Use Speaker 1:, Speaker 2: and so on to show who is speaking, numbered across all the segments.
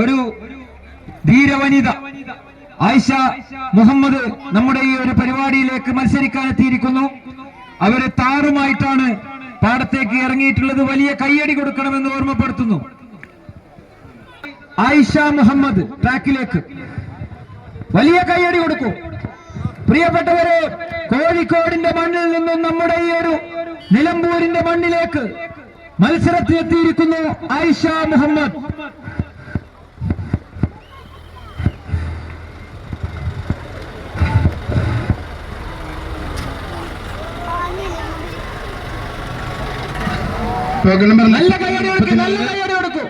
Speaker 1: ഒരു ധീരവനിത ആയിഷ മുഹമ്മദ് നമ്മുടെ ഈ ഒരു പരിപാടിയിലേക്ക് മത്സരിക്കാൻ എത്തിയിരിക്കുന്നു അവർ താറുമായിട്ടാണ് പാടത്തേക്ക് ഇറങ്ങിയിട്ടുള്ളത്. വലിയ കയ്യടി കൊടുക്കണമെന്ന് ഓർമ്മപ്പെടുത്തുന്നു. ആയിഷ മുഹമ്മദ് ട്രാക്കിലേക്ക്. വലിയ കയ്യടി കൊടുക്കൂ. പ്രിയപ്പെട്ടവരെ കോഴിക്കോടിന്റെ മണ്ണിൽ നിന്നും നമ്മുടെ ഈ ഒരു നിലമ്പൂരിന്റെ മണ്ണിലേക്ക് മത്സരത്തിലെത്തിയിരിക്കുന്നു ആയിഷ മുഹമ്മദ്.
Speaker 2: പ്രോഗ്രാം നമ്പർ
Speaker 1: നല്ല കയ്യടി കൊടുക്കൂ നല്ല കയ്യടി കൊടുക്കൂ.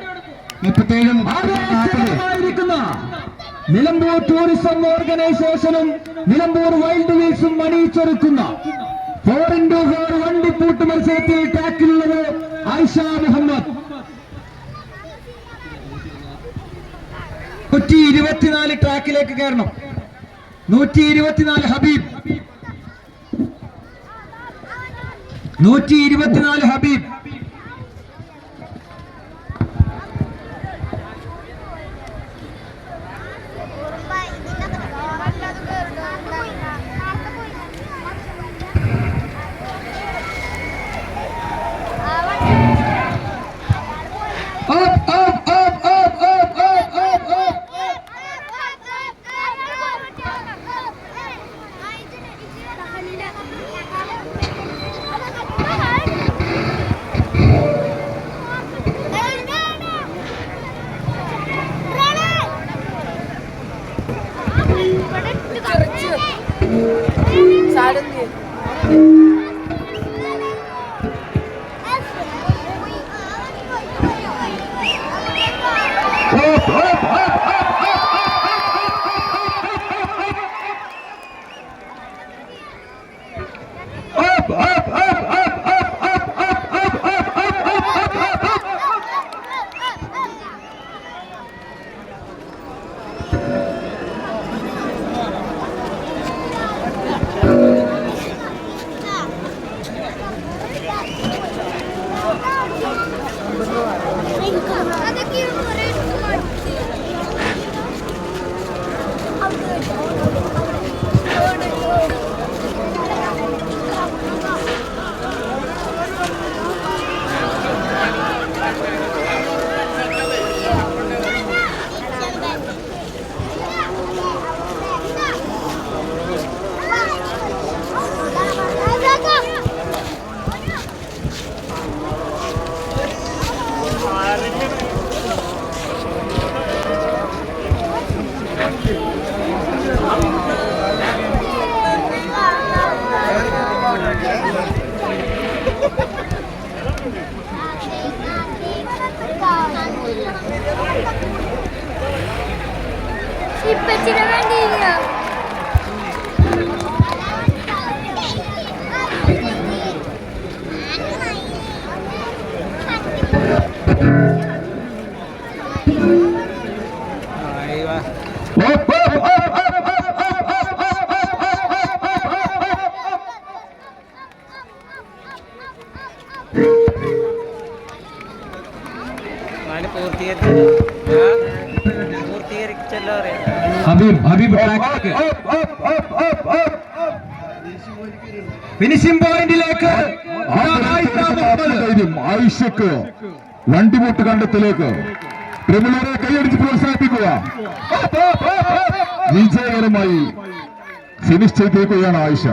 Speaker 2: മുപ്പത്തേഴും
Speaker 1: ആവേശകരമായിരിക്കുന്ന നിലമ്പൂർ ടൂറിസം ഓർഗനൈസേഷനും നിലമ്പൂർ വൈൽഡ് വീൽസും അണിയിച്ചൊരുക്കുന്ന ഫോർ ഇൻഡു ഫോർ വണ്ടിപ്പൂട്ട് മത്സരത്തിൽ ടാക്കിലുള്ളത് ആയിഷ മുഹമ്മദ്. നൂറ്റി ഇരുപത്തിനാല് ട്രാക്കിലേക്ക് കയറണം. നൂറ്റി ഇരുപത്തിനാല് ഹബീബ്. നൂറ്റി ഇരുപത്തിനാല് ഹബീബ്.
Speaker 3: काढून घेत ഇപ്പൊ ചിരവേണ്ടി
Speaker 1: ഹബീബ് ഹബീബ് ഫിനിഷിംഗ് പോയിന്റിലേക്ക് ആയിഷ മുഹമ്മദ്.
Speaker 2: ധൈര്യം ആയിഷക്ക് വണ്ടിമുട്ട് കണ്ടത്തിലേക്ക് ട്രിബുലറെ കൈയടിച്ച് പ്രോത്സാഹിപ്പിക്കുക. വിജയകരമായി ഫിനിഷ് ചെയ്തേക്കുകയാണ് ആയിഷ.